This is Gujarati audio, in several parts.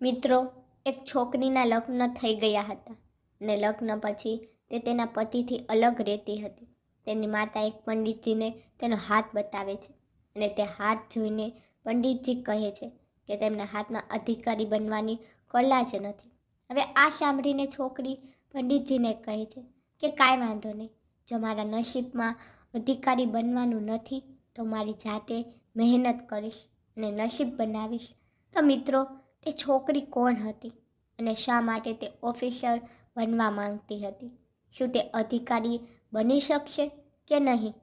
મિત્રો, એક છોકરીના લગ્ન થઈ ગયા હતા અને લગ્ન પછી તે તેના પતિથી અલગ રહેતી હતી. તેની માતા એક પંડિતજીને તેનો હાથ બતાવે છે અને તે હાથ જોઈને પંડિતજી કહે છે કે તેમના હાથમાં અધિકારી બનવાની કલા જ નથી. હવે આ સાંભળીને છોકરી પંડિતજીને કહે છે કે કાંઈ વાંધો નહીં, જો મારા નસીબમાં અધિકારી બનવાનું નથી, તો મારી જાતે મહેનત કરીશ અને નસીબ બનાવીશ. તો મિત્રો તે છોકરી કોણ હતી અને શા માટે તે ઓફિસર બનવા માંગતી હતી? શું તે અધિકારી બની શકશે કે નહીં?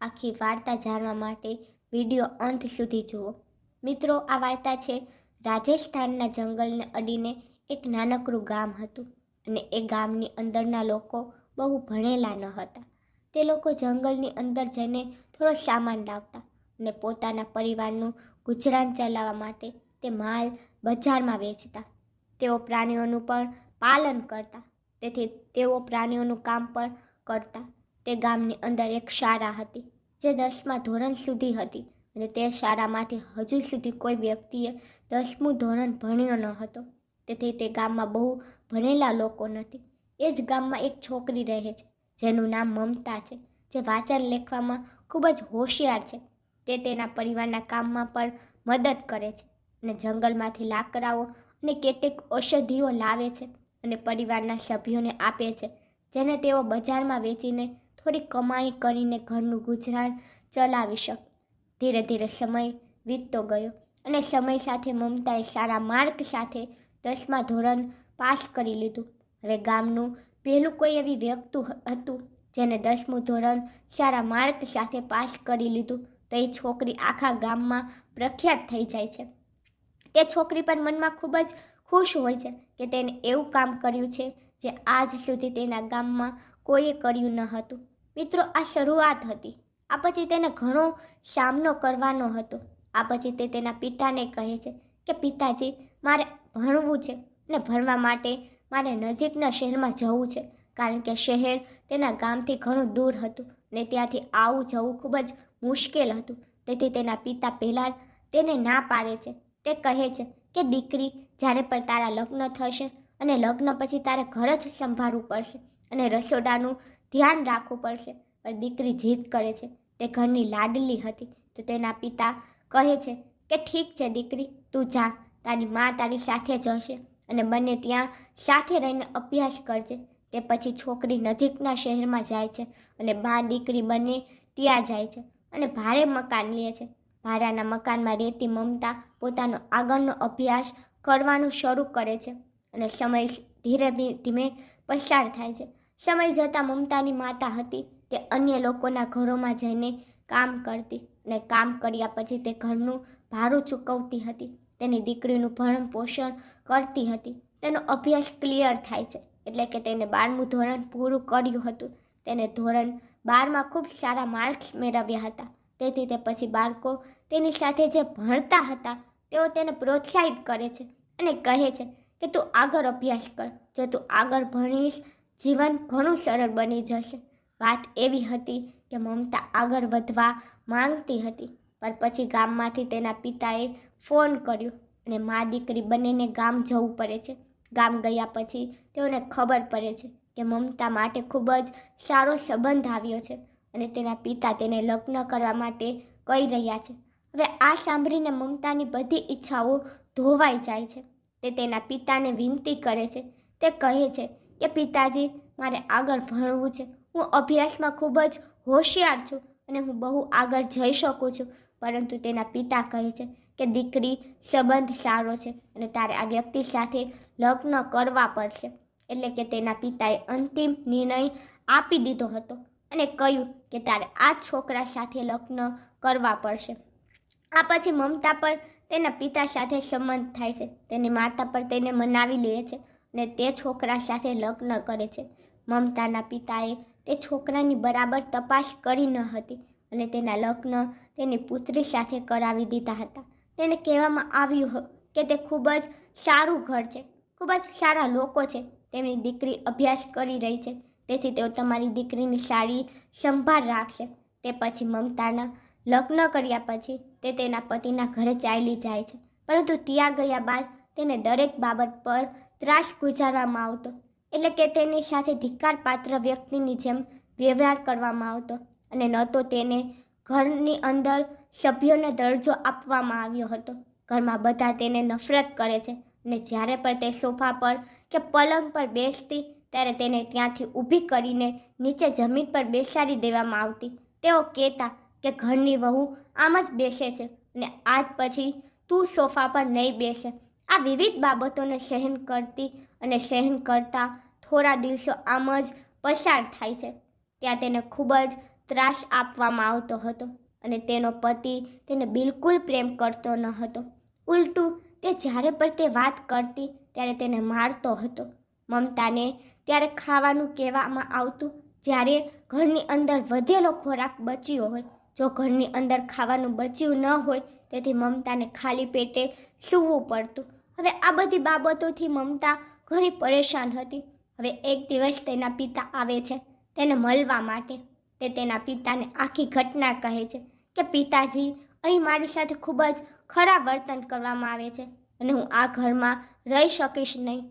આખી વાર્તા જાણવા માટે વીડિયો અંત સુધી જુઓ. મિત્રો, આ વાર્તા છે રાજસ્થાનના જંગલને અડીને એક નાનકડું ગામ હતું અને એ ગામની અંદરના લોકો બહુ ભણેલા ન હતા. તે લોકો જંગલની અંદર જઈને થોડો સામાન લાવતા અને પોતાના પરિવારનું ગુજરાન ચલાવવા માટે તે માલ બજારમાં વેચતા. તેઓ પ્રાણીઓનું પણ પાલન કરતા. તેથી તેઓ પ્રાણીઓનું કામ પણ કરતા. તે ગામની અંદર એક શાળા હતી, જે દસમા ધોરણ સુધી હતી અને તે શાળામાંથી હજુ સુધી કોઈ વ્યક્તિએ દસમું ધોરણ ભણ્યો ન હતો. તેથી તે ગામમાં બહુ ભણેલા લોકો નથી. એ જ ગામમાં એક છોકરી રહે છે, જેનું નામ મમતા છે, જે વાંચન લેખવામાં ખૂબ જ હોશિયાર છે. તે તેના પરિવારના કામમાં પણ મદદ કરે છે. અને જંગલમાંથી લાકડાઓ અને કેટલીક ઔષધિઓ લાવે છે અને પરિવારના સભ્યોને આપે છે, જેને તેઓ બજારમાં વેચીને થોડી કમાણી કરીને ઘરનું ગુજરાન ચલાવી શકે. ધીરે ધીરે સમય વીતતો ગયો અને સમય સાથે મમતાએ સારા માર્ક સાથે દસમા ધોરણ પાસ કરી લીધું. હવે ગામનું પહેલું કોઈ એવી વ્યક્તિ હતું જેને દસમું ધોરણ સારા માર્ક સાથે પાસ કરી લીધું તો એ છોકરી આખા ગામમાં પ્રખ્યાત થઈ જાય છે. તે છોકરી પણ મનમાં ખૂબ જ ખુશ હોય છે કે તેને એવું કામ કર્યું છે જે આજ સુધી તેના ગામમાં કોઈએ કર્યું ન હતું. મિત્રો, આ શરૂઆત હતી. આ પછી તેને ઘણો સામનો કરવાનો હતો. આ પછી તે તેના પિતાને કહે છે કે, પિતાજી, મારે ભણવું છે અને ભણવા માટે મારે નજીકના શહેરમાં જવું છે, કારણ કે શહેર તેના ગામથી ઘણું દૂર હતું ને ત્યાંથી આવું જવું ખૂબ જ મુશ્કેલ હતું. તેથી તેના પિતા પહેલાં તેને ના પાડે છે. તે કહે છે કે દીકરી જ્યારે પણ તારા લગ્ન થશે અને લગ્ન પછી તારે ઘર જ સંભાળવું પડશે અને રસોડાનું ધ્યાન રાખવું પડશે, પણ દીકરી જીદ કરે છે તે ઘરની લાડલી હતી, તો તેના પિતા કહે છે કે ઠીક છે દીકરી, તું જા, તારી મા તારી સાથે જશે અને બંને ત્યાં સાથે રહીને અભ્યાસ કરજે, તે પછી છોકરી નજીકના શહેરમાં જાય છે અને બા દીકરી બંને ત્યાં જાય છે અને ભાડે મકાન લે છે. ભાડાના મકાનમાં રહેતી મમતા પોતાનો આગળનો અભ્યાસ કરવાનું શરૂ કરે છે અને સમય ધીરે ધીમે પસાર થાય છે. સમય જતાં મમતાની માતા હતી તે અન્ય લોકોના ઘરોમાં જઈને કામ કરતી અને કામ કર્યા પછી તે ઘરનું ભાડું ચૂકવતી હતી. તેની દીકરીનું ભરણ પોષણ કરતી હતી. તેનો અભ્યાસ ક્લિયર થાય છે એટલે કે તેને બારમું ધોરણ પૂરું કર્યું હતું. તેને ધોરણ બારમાં ખૂબ સારા માર્ક્સ મેળવ્યા હતા. તેથી તે પછી બાળકો તેની સાથે જે ભણતા હતા, તેઓ તેને પ્રોત્સાહિત કરે છે અને કહે છે કે તું આગળ અભ્યાસ કર. જો તું આગળ ભણીશ, જીવન ઘણું સરળ બની જશે. વાત એવી હતી કે મમતા આગળ વધવા માંગતી હતી, પણ પછી ગામમાંથી તેના પિતાએ ફોન કર્યો અને મા દીકરી બંનેને ગામ જવું પડે છે. ગામ ગયા પછી તેઓને ખબર પડે છે કે મમતા માટે ખૂબ જ સારો સંબંધ આવ્યો છે. અને તેના પિતા તેને લગ્ન કરવા માટે કહી રહ્યા છે. હવે આ સાંભળીને મમતાની બધી ઈચ્છાઓ ધોવાઈ જાય છે. તે તેના પિતાને વિનંતી કરે છે. તે કહે છે કે, પિતાજી, મારે આગળ ભણવું છે. હું અભ્યાસમાં ખૂબ જ હોશિયાર છું અને હું બહુ આગળ જઈ શકું છું. પરંતુ તેના પિતા કહે છે કે, દીકરી, સંબંધ સારો છે અને તારે આ વ્યક્તિ સાથે લગ્ન કરવા પડશે. એટલે કે તેના પિતાએ અંતિમ નિર્ણય આપી દીધો હતો. અને કહ્યું કે તારે આ છોકરા સાથે લગ્ન કરવા પડશે. આ પછી મમતા પર તેના પિતા સાથે સંબંધ થાય છે. તેની માતા પર તેને મનાવી લે છે અને તે છોકરા સાથે લગ્ન કરે છે. મમતાના પિતાએ તે છોકરાની બરાબર તપાસ કરી ન હતી અને તેના લગ્ન તેની પુત્રી સાથે કરાવી દીધા હતા. તેને કહેવામાં આવ્યું કે તે ખૂબ જ સારું ઘર છે, ખૂબ જ સારા લોકો છે. તેમની દીકરી અભ્યાસ કરી રહી છે. તેથી તેઓ તમારી દીકરીની સારી સંભાળ રાખશે. તે પછી મમતાના લગ્ન કર્યા પછી તે તેના પતિના ઘરે ચાલી જાય છે. પરંતુ ત્યાં ગયા બાદ તેને દરેક બાબત પર ત્રાસ ગુજારવામાં આવતો. એટલે કે તેની સાથે ધિક્કાર પાત્ર વ્યક્તિની જેમ વ્યવહાર કરવામાં આવતો અને ન તો તેને ઘરની અંદર સભ્યોને દરજ્જો આપવામાં આવ્યો હતો. ઘરમાં બધા તેને નફરત કરે છે અને જ્યારે પણ તે સોફા પર કે પલંગ પર બેસતી ત્યારે તેને ત્યાંથી ઊભી કરીને નીચે જમીન પર બેસાડી દેવામાં આવતી. તેઓ કહેતા કે ઘરની વહુ આમ જ બેસે છે અને આજ પછી તું સોફા પર નહીં બેસે. આ વિવિધ બાબતોને સહન કરતી અને સહન કરતા થોડા દિવસો આમ જ પસાર થાય છે. ત્યાં તેને ખૂબ જ ત્રાસ આપવામાં આવતો હતો અને તેનો પતિ તેને બિલકુલ પ્રેમ કરતો ન હતો. ઉલટું, તે જ્યારે પણ તે વાત કરતી ત્યારે તેને મારતો હતો. મમતાને ત્યારે ખાવાનું કહેવામાં આવતું જ્યારે ઘરની અંદર વધેલો ખોરાક બચ્યો હોય. જો ઘરની અંદર ખાવાનું બચ્યું ન હોય, તેથી મમતાને ખાલી પેટે સૂવું પડતું. હવે આ બધી બાબતોથી મમતા ઘણી પરેશાન હતી. હવે એક દિવસ તેના પિતા આવે છે, તેને મળવા માટે. તે તેના પિતાને આખી ઘટના કહે છે કે, પિતાજી, અહીં મારી સાથે ખૂબ જ ખરાબ વર્તન કરવામાં આવે છે અને હું આ ઘરમાં રહી શકીશ નહીં.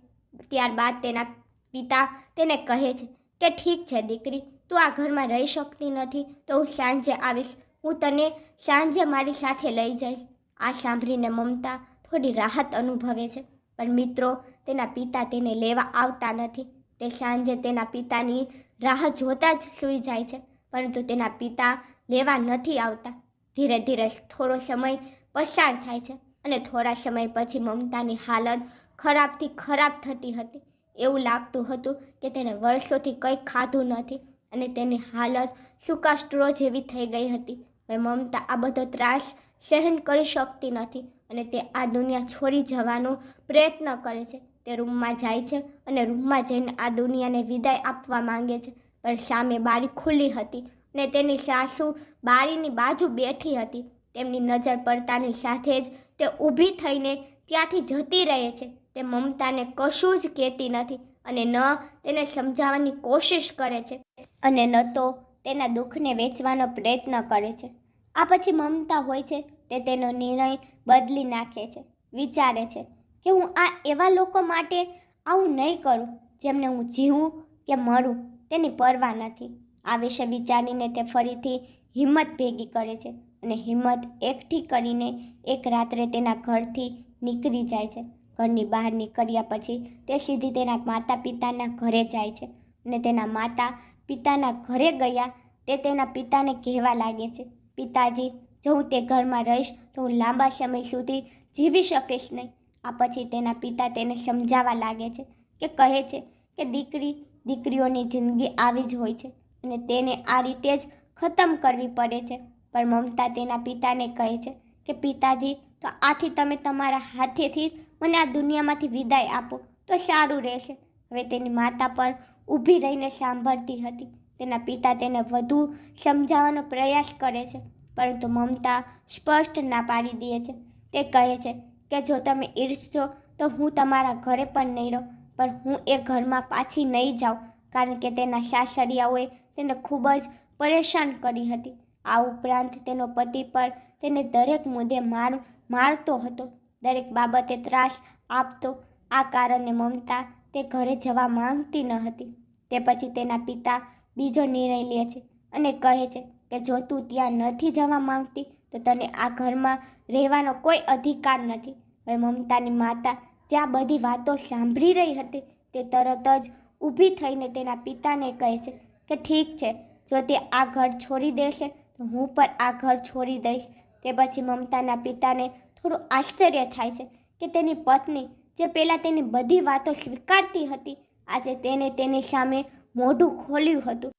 ત્યારબાદ તેના પિતા તેને કહે છે કે ઠીક છે દીકરી, તું આ ઘરમાં રહી શકતી નથી તો હું સાંજે આવીશ. હું તને સાંજે મારી સાથે લઈ જઈશ. આ સાંભળીને મમતા થોડી રાહત અનુભવે છે. પણ મિત્રો, તેના પિતા તેને લેવા આવતા નથી. તે સાંજે તેના પિતાની રાહ જોતા જ સૂઈ જાય છે, પરંતુ તેના પિતા લેવા નથી આવતા. ધીરે ધીરે થોડો સમય પસાર થાય છે અને થોડા સમય પછી મમતાની હાલત ખરાબથી ખરાબ થતી હતી. એવું લાગતું હતું કે તેને વર્ષોથી કંઈ ખાધું નથી અને તેની હાલત સૂકા સ્ટ્રો જેવી થઈ ગઈ હતી. હવે મમતા આ બધો ત્રાસ સહન કરી શકતી નથી અને તે આ દુનિયા છોડી જવાનો પ્રયત્ન કરે છે. તે રૂમમાં જાય છે અને રૂમમાં જઈને આ દુનિયાને વિદાય આપવા માંગે છે. પણ સામે બારી ખુલ્લી હતી અને તેની સાસુ બારીની બાજુ બેઠી હતી. તેમની નજર પડતાની સાથે જ તે ઊભી થઈને ત્યાંથી જતી રહે છે. તે મમતાને કશું જ કહેતી નથી અને ન તેને સમજાવવાની કોશિશ કરે છે અને ન તો તેના દુઃખને વેચવાનો પ્રયત્ન કરે છે. આ પછી મમતા હોય છે તે તેનો નિર્ણય બદલી નાખે છે, વિચારે છે કે હું આ એવા લોકો માટે આવું નહીં કરું જેમને હું જીવું કે મરું તેની પરવા નથી. આ વિશે વિચારીને તે ફરીથી હિંમત ભેગી કરે છે અને હિંમત એકઠી કરીને એક રાત્રે તેના ઘરથી નીકળી જાય છે. ઘરની બહાર નીકળ્યા પછી તે સીધી તેના માતા પિતાના ઘરે જાય છે અને તેના માતા પિતાના ઘરે ગયા તે તેના પિતાને કહેવા લાગે છે, પિતાજી, જો હું તે ઘરમાં રહીશ, તો હું લાંબા સમય સુધી જીવી શકીશ નહીં. આ પછી તેના પિતા તેને સમજાવવા લાગે છે કે કહે છે કે દીકરી, દીકરીઓની જિંદગી આવી જ હોય છે અને તેને આ રીતે જ ખતમ કરવી પડે છે. પણ મમતા તેના પિતાને કહે છે કે, પિતાજી, તો આથી તમે તમારા હાથેથી મને આ દુનિયામાંથી વિદાય આપો. તો સારું રહેશે. હવે તેની માતા પણ ઊભી રહીને સાંભળતી હતી. તેના પિતા તેને વધુ સમજાવવાનો પ્રયાસ કરે છે, પરંતુ મમતા સ્પષ્ટ ના પાડી દે છે. તે કહે છે કે જો તમે ઈર્ષશો તો હું તમારા ઘરે પણ નહીં રહું, પણ હું એ ઘરમાં પાછી નહીં જાઉં, કારણ કે તેના સાસરિયાઓએ તેને ખૂબ જ પરેશાન કરી હતી. આ ઉપરાંત તેનો પતિ પર તેને દરેક મુદ્દે માર, મારતો હતો. દરેક બાબતે ત્રાસ આપતો. આ કારણે મમતા તે ઘરે જવા માંગતી ન હતી. તે પછી તેના પિતા બીજો નિર્ણય લે છે અને કહે છે કે જો તું ત્યાં નથી જવા માંગતી, તો તને આ ઘરમાં રહેવાનો કોઈ અધિકાર નથી. હવે મમતાની માતા જ્યાં બધી વાતો સાંભળી રહી હતી, તે તરત જ ઊભી થઈને તેના પિતાને કહે છે કે ઠીક છે, જો તે આ ઘર છોડી દેશે, તો હું પણ આ ઘર છોડી દઈશ. તે પછી મમતાના પિતાને થોડું આશ્ચર્ય થાય છે કે તેની પત્ની, જે પહેલાં તેની બધી વાતો સ્વીકારતી હતી, આજે તેને તેની સામે મોઢું ખોલ્યું હતું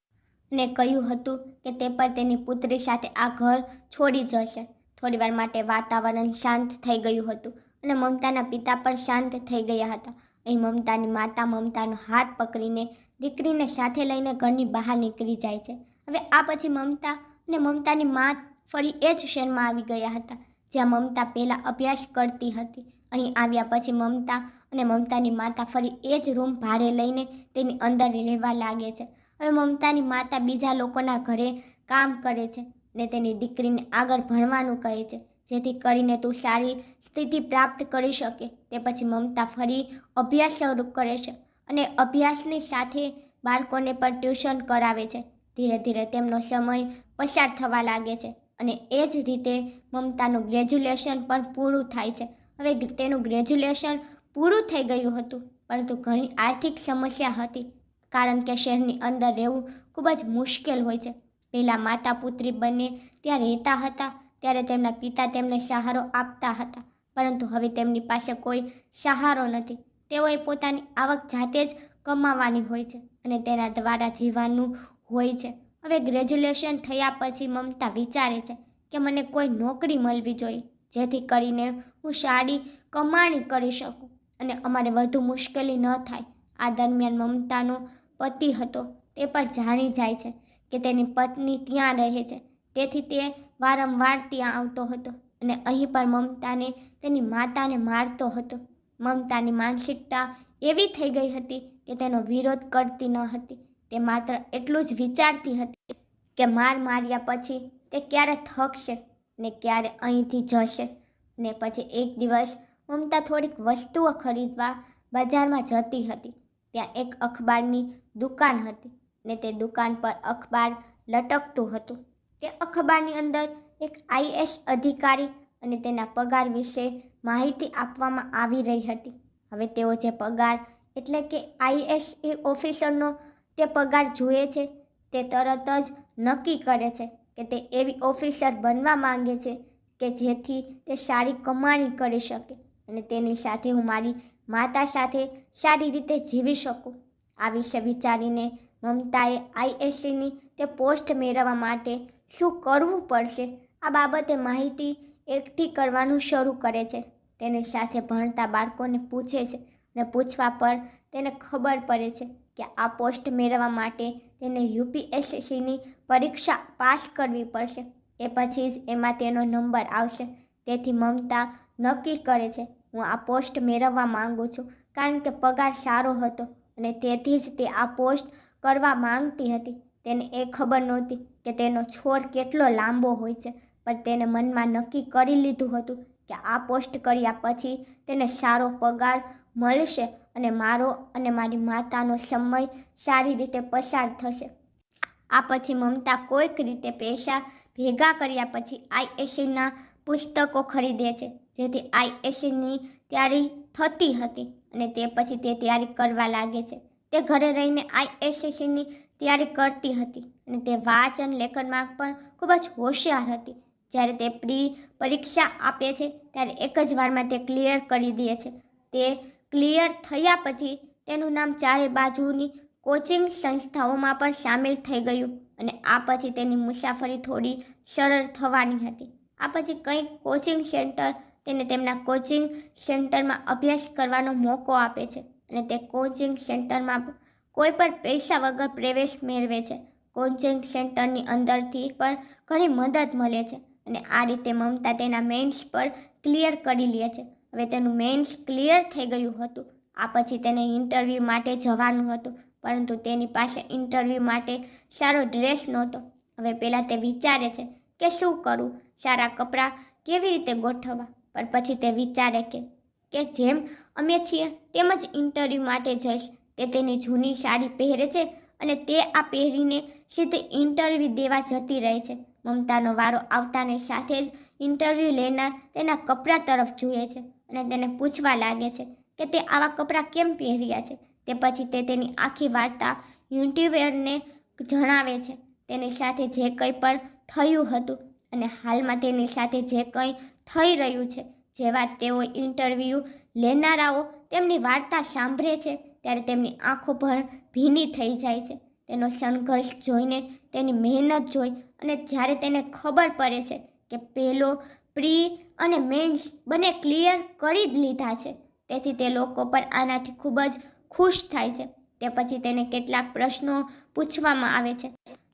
અને કહ્યું હતું કે તે પણ તેની પુત્રી સાથે આ ઘર છોડી જશે. થોડીવાર માટે વાતાવરણ શાંત થઈ ગયું હતું અને મમતાના પિતા પણ શાંત થઈ ગયા હતા. અહીં મમતાની માતા મમતાનો હાથ પકડીને દીકરીને સાથે લઈને ઘરની બહાર નીકળી જાય છે. હવે આ પછી મમતા અને મમતાની મા ફરી એ જ શહેરમાં આવી ગયા હતા. જ્યાં મમતા પહેલાં અભ્યાસ કરતી હતી. અહીં આવ્યા પછી મમતા અને મમતાની માતા ફરી એ જ રૂમ ભાડે લઈને તેની અંદર રહેવા લાગે છે. હવે મમતાની માતા બીજા લોકોના ઘરે કામ કરે છે ને તેની દીકરીને આગળ ભણવાનું કહે છે. જેથી કરીને તું સારી સ્થિતિ પ્રાપ્ત કરી શકે. તે પછી મમતા ફરી અભ્યાસ શરૂ કરે છે અને અભ્યાસની સાથે બાળકોને પણ ટ્યુશન કરાવે છે. ધીરે ધીરે તેમનો સમય પસાર થવા લાગે છે. અને એ જ રીતે મમતાનું ગ્રેજ્યુલેશન પણ પૂરું થાય છે. હવે તેનું ગ્રેજ્યુલેશન પૂરું થઈ ગયું હતું, પરંતુ ઘણી આર્થિક સમસ્યા હતી, કારણ કે શહેરની અંદર રહેવું ખૂબ જ મુશ્કેલ હોય છે. પહેલાં માતા પુત્રી બંને ત્યાં રહેતા હતા, ત્યારે તેમના પિતા તેમને સહારો આપતા હતા, પરંતુ હવે તેમની પાસે કોઈ સહારો નથી. તેઓએ પોતાની આવક જાતે જ કમાવાની હોય છે અને તેના દ્વારા જીવવાનું હોય છે. હવે ગ્રેજ્યુલેશન થયા પછી મમતા વિચારે છે કે મને કોઈ નોકરી મળવી જોઈએ, જેથી કરીને હું સારી કમાણી કરી શકું અને અમારે વધુ મુશ્કેલી ન થાય. આ દરમિયાન મમતાનો પતિ હતો, તે પણ જાણી જાય છે કે તેની પત્ની ત્યાં રહે છે, તેથી તે વારંવાર ત્યાં આવતો હતો અને અહીં પણ મમતાને તેની માતાને મારતો હતો. મમતાની માનસિકતા એવી થઈ ગઈ હતી કે તેનો વિરોધ કરતી ન હતી. તે માત્ર એટલું જ વિચારતી હતી કે માર માર્યા પછી તે ક્યારે થકશે ને ક્યારે અહીંથી જશે ને પછી એક દિવસ મમતા થોડીક વસ્તુઓ ખરીદવા બજારમાં જતી હતી. ત્યાં એક અખબારની દુકાન હતી ને તે દુકાન પર અખબાર લટકતું હતું. તે અખબારની અંદર એક આઈએસ અધિકારી અને તેના પગાર વિશે માહિતી આપવામાં આવી રહી હતી. હવે તેઓ જે પગાર એટલે કે આઈએસ ઓફિસરનો તે પગાર જોઈએ છે, તે તરત જ નક્કી કરે છે કે તે એવી ઓફિસર બનવા માંગે છે કે જેથી તે સારી કમાણી કરી શકે અને તેની સાથે હું મારી માતા સાથે સારી રીતે જીવી શકું. આ વિશે વિચારીને મમતાએ આઈએસસીની તે પોસ્ટ મેળવવા માટે શું કરવું પડશે આ બાબતે માહિતી એકઠી કરવાનું શરૂ કરે છે. તેની સાથે ભણતા બાળકોને પૂછે છે અને પૂછવા પર તેને ખબર પડે છે કે આ પોસ્ટ મેળવવા માટે તેને યુપીએસસીની પરીક્ષા પાસ કરવી પડશે. એ પછી જ એમાં તેનો નંબર આવશે. તેથી મમતા નક્કી કરે છે, હું આ પોસ્ટ મેળવવા માંગુ છું, કારણ કે પગાર સારો હતો અને તેથી જ તે આ પોસ્ટ કરવા માંગતી હતી. તેને એ ખબર નહોતી કે તેનો છોડ કેટલો લાંબો હોય છે, પણ તેને મનમાં નક્કી કરી લીધું હતું કે આ પોસ્ટ કર્યા પછી તેને સારો પગાર મળશે અને મારો અને મારી માતાનો સમય સારી રીતે પસાર થશે. આ પછી મમતા કોઈક રીતે પૈસા ભેગા કર્યા પછી આઈએસસીના પુસ્તકો ખરીદે છે. જેથી આઈએસસીની તૈયારી થતી હતી અને તે પછી તે તૈયારી કરવા લાગે છે. તે ઘરે રહીને આઈએસસીની તૈયારી કરતી હતી અને તે વાંચન લેખનમાં પણ ખૂબ જ હોશિયાર હતી. જ્યારે તે પ્રી પરીક્ષા આપે છે, ત્યારે એક જ વારમાં તે ક્લિયર કરી દે છે. તે ક્લિયર થયા પછી તેનું નામ ચારે બાજુની કોચિંગ સંસ્થાઓમાં પણ સામેલ થઈ ગયું અને આ પછી તેની મુસાફરી થોડી સરળ થવાની હતી. આ પછી કંઈક કોચિંગ સેન્ટર તેને તેમના કોચિંગ સેન્ટરમાં અભ્યાસ કરવાનો મોકો આપે છે અને તે કોચિંગ સેન્ટરમાં કોઈ પણ પૈસા વગર પ્રવેશ મેળવે છે. કોચિંગ સેન્ટરની અંદરથી પણ ઘણી મદદ મળે છે અને આ રીતે મમતા તેના મેન્સ પર ક્લિયર કરી લે છે. હવે તેનું મેન્સ ક્લિયર થઈ ગયું હતું. આ પછી તેને ઇન્ટરવ્યૂ માટે જવાનું હતું, પરંતુ તેની પાસે ઇન્ટરવ્યૂ માટે સારો ડ્રેસ નહોતો. હવે પહેલાં તે વિચારે છે કે શું કરું, સારા કપડાં કેવી રીતે ગોઠવવા? પણ પછી તે વિચારે કે કે જેમ અમે છીએ તેમ જ ઇન્ટરવ્યૂ માટે જઈશ. તે તેની જૂની સાડી પહેરે છે અને તે આ પહેરીને સીધી ઇન્ટરવ્યૂ દેવા જતી રહે છે. મમતાનો વારો આવતાની સાથે જ ઇન્ટરવ્યૂ લેનાર તેના કપડાં તરફ જુએ છે. અને તેને પૂછવા લાગે છે કે તે આવા કપડાં કેમ પહેર્યા છે? તે પછી તે તેની આખી વાર્તા યુટ્યુબરને જણાવે છે. તેની સાથે જે કંઈ પણ થયું હતું અને હાલમાં તેની સાથે જે કંઈ થઈ રહ્યું છે જેવા તેઓ ઇન્ટરવ્યૂ લેનારાઓ તેમની વાર્તા સાંભળે છે, ત્યારે તેમની આંખો પણ ભીની થઈ જાય છે. તેનો સંઘર્ષ જોઈને તેની મહેનત જોઈ અને જ્યારે તેને ખબર પડે છે કે પહેલો પ્રી અને મેન્સ બંને ક્લિયર કરી જ લીધા છે. તેથી તે લોકો પર આનાથી ખૂબ જ ખુશ થાય છે. તે પછી તેને કેટલાક પ્રશ્નો પૂછવામાં આવે છે.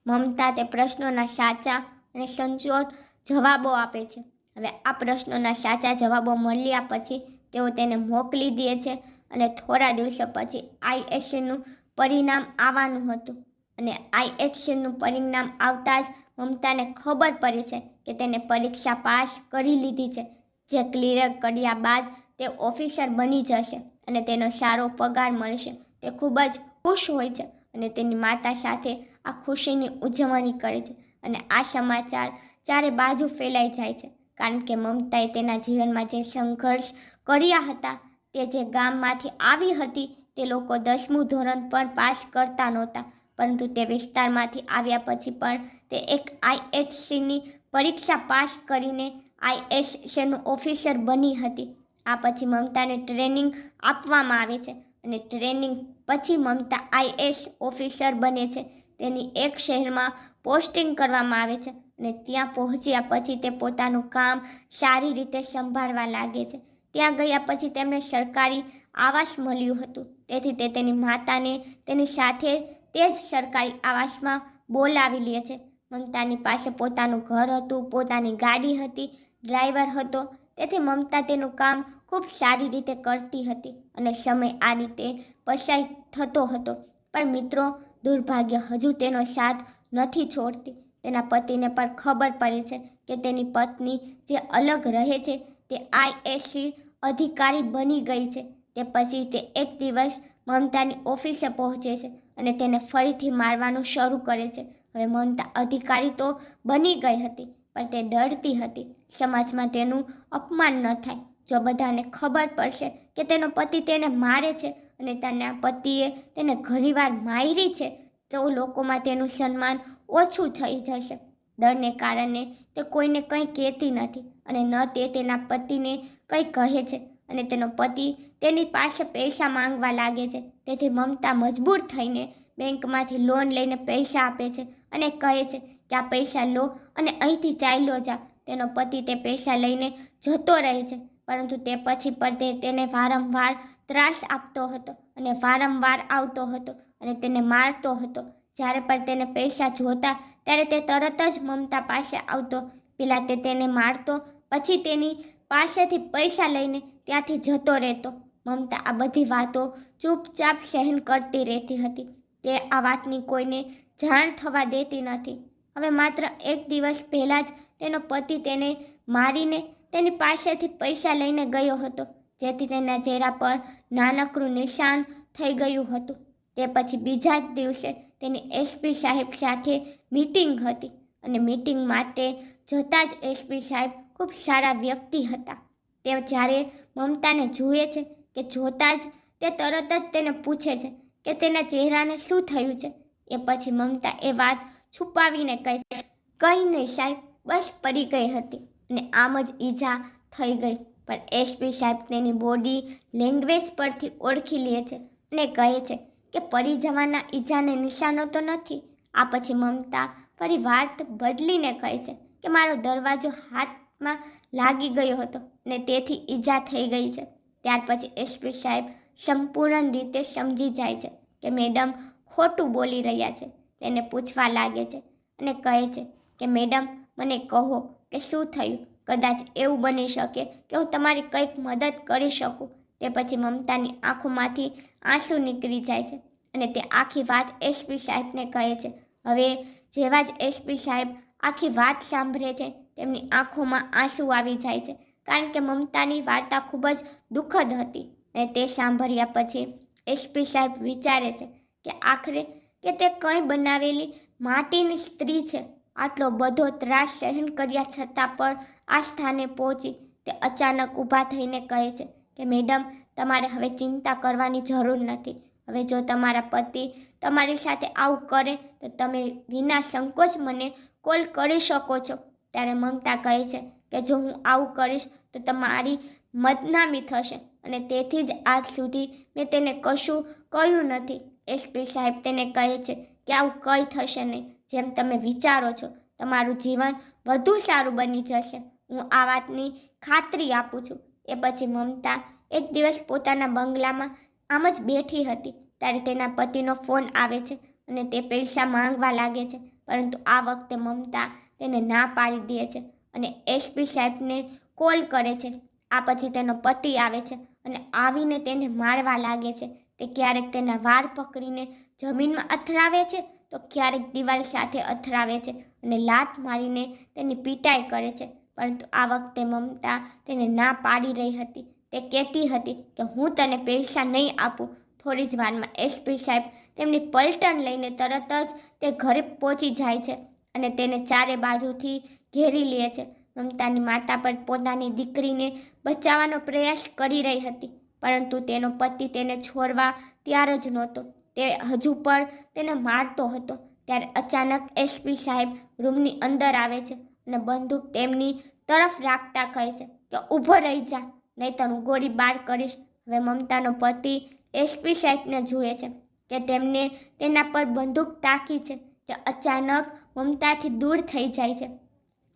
મમતા તે પ્રશ્નોના સાચા અને સંચોટ જવાબો આપે છે. હવે આ પ્રશ્નોના સાચા જવાબો મળ્યા પછી તેઓ તેને મોકલી દે છે અને થોડા દિવસો પછી આઈએસસીનું પરિણામ આવવાનું હતું. અને આઈએસસીનું પરિણામ આવતા જ મમતાને ખબર પડે છે કે તેને પરીક્ષા પાસ કરી લીધી છે. જે ક્લિયર કર્યા બાદ તે ઓફિસર બની જશે અને તેનો સારો પગાર મળશે. તે ખૂબ જ ખુશ હોય છે અને તેની માતા સાથે આ ખુશીની ઉજવણી કરે છે અને આ સમાચાર ચારે બાજુ ફેલાઈ જાય છે. કારણ કે મમતાએ તેના જીવનમાં જે સંઘર્ષ કર્યા હતા, તે જે ગામમાંથી આવી હતી, તે લોકો દસમું ધોરણ પણ પાસ કરતા નહોતા. પરંતુ તે વિસ્તારમાંથી આવ્યા પછી પણ તે એક આઈએચસીની પરીક્ષા પાસ કરીને આઈએસસીનું ઓફિસર બની હતી. આ પછી મમતાને ટ્રેનિંગ આપવામાં આવે છે અને ટ્રેનિંગ પછી મમતા આઈએસ ઓફિસર બને છે. તેની એક શહેરમાં પોસ્ટિંગ કરવામાં આવે છે અને ત્યાં પહોંચ્યા પછી તે પોતાનું કામ સારી રીતે સંભાળવા લાગે છે. ત્યાં ગયા પછી તેમને સરકારી આવાસ મળ્યું હતું. તેથી તે તેની માતાને તેની સાથે તે જ સરકારી આવાસમાં બોલાવી લે છે. મમતાની પાસે પોતાનું ઘર હતું, પોતાની ગાડી હતી, ડ્રાઈવર હતો. તેથી મમતા તેનું કામ ખૂબ સારી રીતે કરતી હતી અને સમય આ રીતે પસાર થતો હતો. પણ મિત્રો, દુર્ભાગ્ય, હજુ તેનો સાથ નથી છોડતી. તેના પતિને પણ ખબર પડે છે કે તેની પત્ની જે અલગ રહે છે તે આઈએસસી અધિકારી બની ગઈ છે. તે પછી તે એક દિવસ મમતાની ઓફિસે પહોંચે છે અને તેને ફરીથી મારવાનું શરૂ કરે છે. હવે મમતા અધિકારી તો બની ગઈ હતી, પણ તે ડરતી હતી. સમાજમાં તેનું અપમાન ન થાય. જો બધાને ખબર પડશે કે તેનો પતિ તેને મારે છે અને તેના પતિએ તેને ઘણીવાર મારી છે, તો લોકોમાં તેનું સન્માન ઓછું થઈ જશે. ડરને કારણે તે કોઈને કંઈ કહેતી નથી અને ન તે તેના પતિને કંઈ કહે છે અને તેનો પતિ તેની પાસે પૈસા માંગવા લાગે છે. તેથી મમતા મજબૂર થઈને બેંકમાંથી લોન લઈને પૈસા આપે છે અને કહે છે કે આ પૈસા લો અને અહીંથી ચાલ્યો જા. તેનો પતિ તે પૈસા લઈને જતો રહે છે, પરંતુ તે પછી પણ તેને વારંવાર ત્રાસ આપતો હતો અને વારંવાર આવતો હતો અને તેને મારતો હતો. જ્યારે પણ તેને પૈસા જોતા ત્યારે તે તરત જ મમતા પાસે આવતો. પહેલાં તે તેને મારતો, પછી તેની પાસેથી પૈસા લઈને ત્યાંથી જતો રહેતો. મમતા, આ બધી વાતો ચૂપચાપ સહન કરતી રહેતી હતી. તે આ વાતની કોઈને જાણ થવા દેતી નથી. હવે માત્ર એક દિવસ પહેલાં જ તેનો પતિ તેને મારીને તેની પાસેથી પૈસા લઈને ગયો હતો, જેથી તેના ચહેરા પર નાનકડું નિશાન થઈ ગયું હતું. તે પછી બીજા જ દિવસે તેની એસપી સાહેબ સાથે મીટિંગ હતી અને મીટિંગ માટે જતાં જ એસપી સાહેબ ખૂબ સારા વ્યક્તિ હતા. તે જ્યારે મમતાને જુએ છે કે જોતાં જ તે તરત જ તેને પૂછે છે કે તેના ચહેરાને શું થયું છે? એ પછી મમતા એ વાત છુપાવીને કહે છે, કંઈ નહીં સાહેબ, બસ પડી ગઈ હતી અને આમ જ ઈજા થઈ ગઈ. પણ એસપી સાહેબ તેની બોડી લેંગ્વેજ પરથી ઓળખી લે છે અને કહે છે કે પડી જવાના ઈજાને નિશાનો તો નથી. આ પછી મમતા ફરી વાત બદલીને કહે છે કે મારો દરવાજો હાથમાં લાગી ગયો હતો અને તેથી ઈજા થઈ ગઈ છે. ત્યાર પછી એસપી સાહેબ સંપૂર્ણ રીતે સમજી જાય છે કે મેડમ ખોટું બોલી રહ્યા છે, તેને પૂછવા લાગે છે અને કહે છે કે મેડમ, મને કહો કે શું થયું? કદાચ એવું બની શકે કે હું તમારી કંઈક મદદ કરી શકું. તે પછી મમતાની આંખોમાંથી આંસુ નીકળી જાય છે અને તે આખી વાત એસપી સાહેબને કહે છે. હવે જેવા જ એસપી સાહેબ આખી વાત સાંભળે છે, તેમની આંખોમાં આંસુ આવી જાય છે. કારણ કે મમતાની વાર્તા ખૂબ જ દુઃખદ હતી અને તે સાંભળ્યા પછી એસપી સાહેબ વિચારે છે કે આખરે કે તે કંઈ બનાવેલી માટીની સ્ત્રી છે. આટલો બધો ત્રાસ સહન કર્યા છતાં પણ આ સ્થાને પહોંચી તે અચાનક ઊભા થઈને કહે છે કે, મેડમ, તમારે હવે ચિંતા કરવાની જરૂર નથી. હવે જો તમારા પતિ તમારી સાથે આવું કરે તો તમે વિના સંકોચ મને કોલ કરી શકો છો. ત્યારે મમતા કહે છે કે જો હું આવું કરીશ તો તમારી મતનામી થશે. અને તેથી જ આજ સુધી મેં તેને કશું કહ્યું નથી. એસપી સાહેબ તેને કહે છે કે આવું કંઈ થશે નહીં. જેમ તમે વિચારો છો, તમારું જીવન વધુ સારું બની જશે. હું આ વાતની ખાતરી આપું છું. એ પછી મમતા એક દિવસ પોતાના બંગલામાં આમ જ બેઠી હતી. ત્યારે તેના પતિનો ફોન આવે છે અને તે પૈસા માંગવા લાગે છે. પરંતુ આ વખતે મમતા તેને ના પાડી દે છે. અને એસપી સાહેબને કોલ કરે છે. આ પછી તેનો પતિ આવે છે અને આવીને તેને મારવા લાગે છે. તે ક્યારેક તેના વાળ પકડીને જમીનમાં અથડાવે છે તો ક્યારેક દિવાલ સાથે અથડાવે છે અને લાત મારીને તેની પીટાઈ કરે છે. પરંતુ આ વખતે મમતા તેને ના પાડી રહી હતી. તે કહેતી હતી કે હું તને પૈસા નહીં આપું. થોડી જ વારમાં એસપી સાહેબ તેમની પલટન લઈને તરત જ તે ઘરે પહોંચી જાય છે અને તેને ચારે બાજુથી ઘેરી લે છે. મમતાની માતા પણ પોતાની દીકરીને બચાવવાનો પ્રયાસ કરી રહી હતી, પરંતુ તેનો પતિ તેને છોડવા ત્યાર જ નહોતો. તે હજુ પણ તેને મારતો હતો. ત્યારે અચાનક એસપી સાહેબ રૂમની અંદર આવે છે અને બંદૂક તેમની તરફ રાખતા કહે છે કે ઊભો રહી જા, નહીંતર હું ગોળી બાર કરીશ. હવે મમતાનો પતિ એસપી સાહેબને જુએ છે કે તેમને તેના પર બંદૂક તાકી છે તે અચાનક મમતાથી દૂર થઈ જાય છે.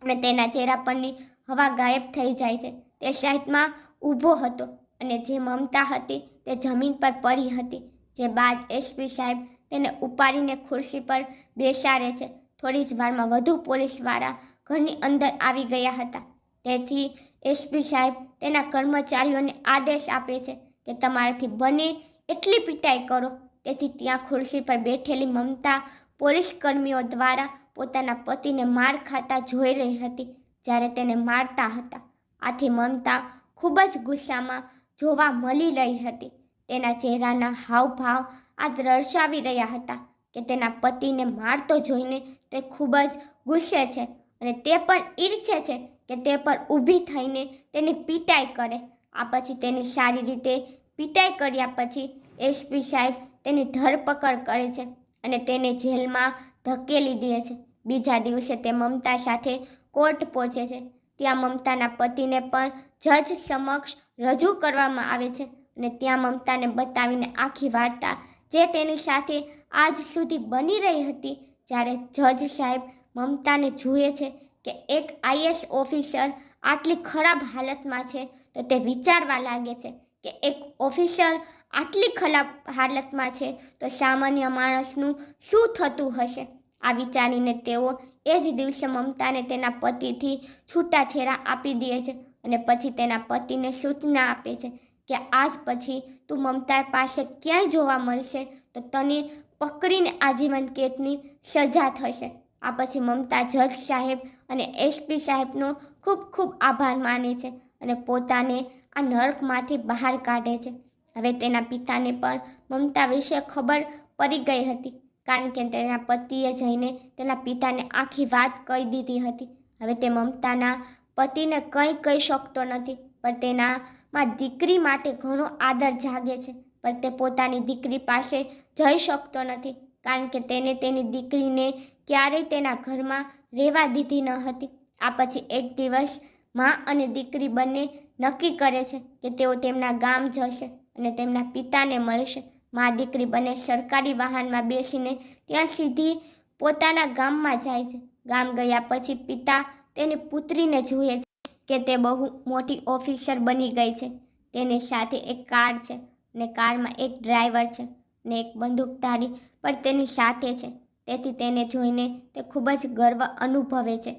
અને તેના ચહેરા પરની હવા ગાયબ થઈ જાય છે. તે સાઈડમાં ઊભો હતો અને જે મમતા હતી તે જમીન પર પડી હતી. જે બાદ એસપી સાહેબ તેને ઉપાડીને ખુરશી પર બેસાડે છે. થોડી જ વારમાં વધુ પોલીસવાળા ઘરની અંદર આવી ગયા હતા. તેથી એસપી સાહેબ તેના કર્મચારીઓને આદેશ આપે છે કે તમારાથી બને એટલી પીટાઈ કરો. તેથી ત્યાં ખુરશી પર બેઠેલી મમતા પોલીસ કર્મીઓ દ્વારા પોતાના પતિને માર ખાતા જોઈ રહી હતી, જ્યારે તેને મારતા હતા. આથી મમતા ખૂબ જ ગુસ્સામાં જોવા મળી રહી હતી. તેના ચહેરાના હાવભાવ આ દર્શાવી રહ્યા હતા કે તેના પતિને મારતો જોઈને તે ખૂબ જ ગુસ્સે છે અને તે પણ ઈર્છે છે કે તે પર ઊભી થઈને તેની પીટાઈ કરે. આ પછી તેની સારી રીતે પીટાઈ કર્યા પછી એસપી સાહેબ તેની ધરપકડ કરે છે અને તેને જેલમાં ધકેલી દે છે. બીજા દિવસે તે મમતા સાથે કોર્ટ પહોંચે છે. ત્યાં મમતાના પતિને પણ જજ સમક્ષ રજૂ કરવામાં આવે છે અને ત્યાં મમતાને બતાવીને આખી વાર્તા જે તેની સાથે આજ સુધી બની રહી હતી, જ્યારે જજ સાહેબ મમતાને જુએ છે કે એક આઈએસ ઓફિસર આટલી ખરાબ હાલતમાં છે, તો તે વિચારવા લાગે છે કે એક ઓફિસર આટલી ખરાબ હાલતમાં છે તો સામાન્ય માણસનું શું થતું હશે? આ વિચારીને તેઓ એ જ દિવસે મમતાને તેના પતિથી છૂટાછેડા આપી દે છે અને પછી તેના પતિને સૂચના આપે છે કે આજ પછી તું મમતા પાસે ક્યાંય જોવા મળશે તો તને પકડીને આજીવન કેદની સજા થશે. આ પછી મમતા જજ સાહેબ અને એસપી સાહેબનો ખૂબ ખૂબ આભાર માને છે અને પોતાને આ નર્કમાંથી બહાર કાઢે છે. હવે તેના પિતાને પણ મમતા વિશે ખબર પડી ગઈ હતી, કારણ કે તેના પતિએ જઈને તેના પિતાને આખી વાત કહી દીધી હતી. હવે તે મમતાના પતિને કંઈ કહી શકતો નથી, પણ તેનામાં દીકરી માટે ઘણો આદર જાગે છે, પણ તે પોતાની દીકરી પાસે જઈ શકતો નથી, કારણ કે તેને તેની દીકરીને ક્યારેય તેના ઘરમાં રહેવા દીધી ન હતી. આ પછી એક દિવસ મા અને દીકરી બંને નક્કી કરે છે કે તેઓ તેમના ગામ જશે. અને તેમના પિતાને મળશે મા દીકરી બંને સરકારી વાહનમાં બેસીને ત્યાં સીધી પોતાના ગામમાં જાય છે. ગામ ગયા પછી પિતા તેની પુત્રીને જુએ છે કે તે બહુ મોટી ઓફિસર બની ગઈ છે. તેની સાથે એક કાર છે અને કારમાં એક ડ્રાઈવર છે ને એક બંદૂકધારી પણ તેની સાથે છે. તેથી તેને જોઈને તે ખૂબ જ ગર્વ અનુભવે છે.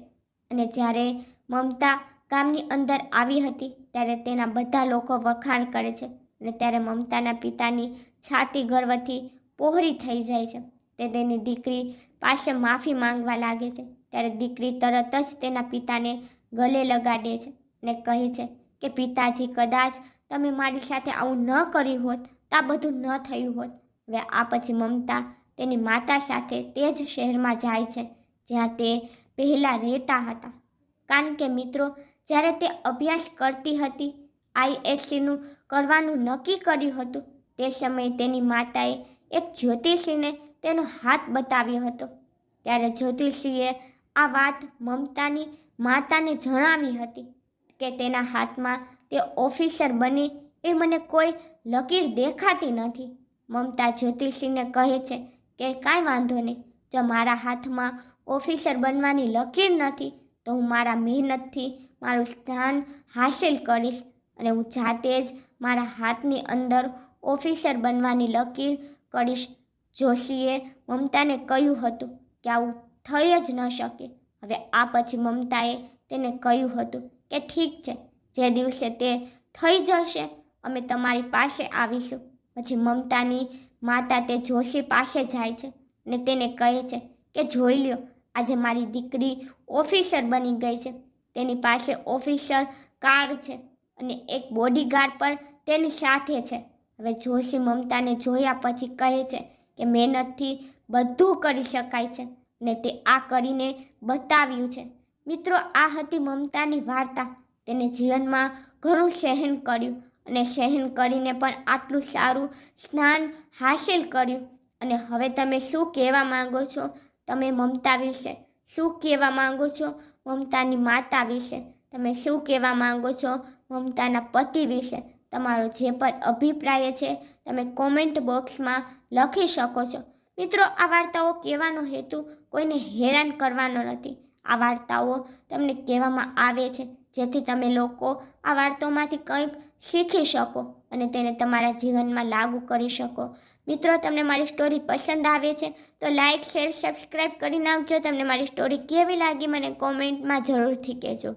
અને જ્યારે મમતા ગામની અંદર આવી હતી, ત્યારે તેના બધા લોકો વખાણ કરે છે. અને ત્યારે મમતાના પિતાની છાતી ગર્વથી પહોળી થઈ જાય છે. તે તેની દીકરી પાસે માફી માંગવા લાગે છે. ત્યારે દીકરી તરત જ તેના પિતાને ગલે લગાડે છે અને કહે છે કે, પિતાજી, કદાચ તમે મારી સાથે આવું ન કર્યું હોત તો આ બધું ન થયું હોત. હવે આ પછી મમતા તેની માતા સાથે તે જ શહેરમાં જાય છે, જ્યાં તે પહેલાં રહેતા હતા. કારણ કે મિત્રો, જ્યારે તે અભ્યાસ કરતી હતી આઈએસસીનું કરવાનું નક્કી કર્યું હતું. તે સમયે તેની માતાએ એક જ્યોતિષીને તેનો હાથ બતાવ્યો હતો. ત્યારે જ્યોતિષીએ આ વાત મમતાની માતાને જણાવી હતી કે તેના હાથમાં તે ઓફિસર બની એ મને કોઈ લકીર દેખાતી નથી. મમતા જ્યોતિષીને કહે છે કે કાંઈ વાંધો નહીં, જો મારા હાથમાં ઓફિસર બનવાની લકીર નથી, તો હું મારા મહેનતથી મારું સ્થાન હાંસિલ કરીશ. અને હું જાતે જ મારા હાથની અંદર ઓફિસર બનવાની લકીર કરીશ જોશીએ મમતાને કહ્યું હતું કે આવું થઈ જ ન શકે. હવે આ પછી મમતાએ તેને કહ્યું હતું કે ઠીક છે, જે દિવસે તે થઈ જશે અમે તમારી પાસે આવીશું. પછી મમતાની માતા તે જોશી પાસે જાય છે અને તેને કહે છે કે જોઈ લ્યો, આજે મારી દીકરી ઓફિસર બની ગઈ છે. તેની પાસે ઓફિસર કાર છે. અને એક બોડીગાર્ડ પણ તેની સાથે છે. હવે જોશી મમતાને જોયા પછી કહે છે કે મહેનતથી બધું કરી શકાય છે ને તે આ કરીને બતાવ્યું છે. મિત્રો, આ હતી મમતાની વાર્તા. તેને જીવનમાં ઘણું સહન કર્યું અને સહન કરીને પણ આટલું સારું સ્નાન હાસિલ કર્યું. અને હવે તમે શું કહેવા માંગો છો? તમે મમતા વિશે શું કહેવા માંગો છો? મમતાની માતા વિશે તમે શું કહેવા માંગો છો? મમતાના પતિ વિશે તમારો જે પણ અભિપ્રાય છે, તમે કોમેન્ટ બોક્સમાં લખી શકો છો. મિત્રો, આ વાર્તાઓ કહેવાનો હેતુ કોઈને હેરાન કરવાનો નથી. આ વાર્તાઓ તમને કહેવામાં આવે છે, જેથી તમે લોકો આ વાર્તાઓમાંથી કંઈક શીખી શકો અને તેને તમારા જીવનમાં લાગુ કરી શકો. મિત્રો, તમને મારી સ્ટોરી પસંદ આવે છે, તો લાઇક શેર સબસ્ક્રાઈબ કરી નાખજો. તમને મારી સ્ટોરી કેવી લાગી, મને કોમેન્ટમાં જરૂરથી કહેજો.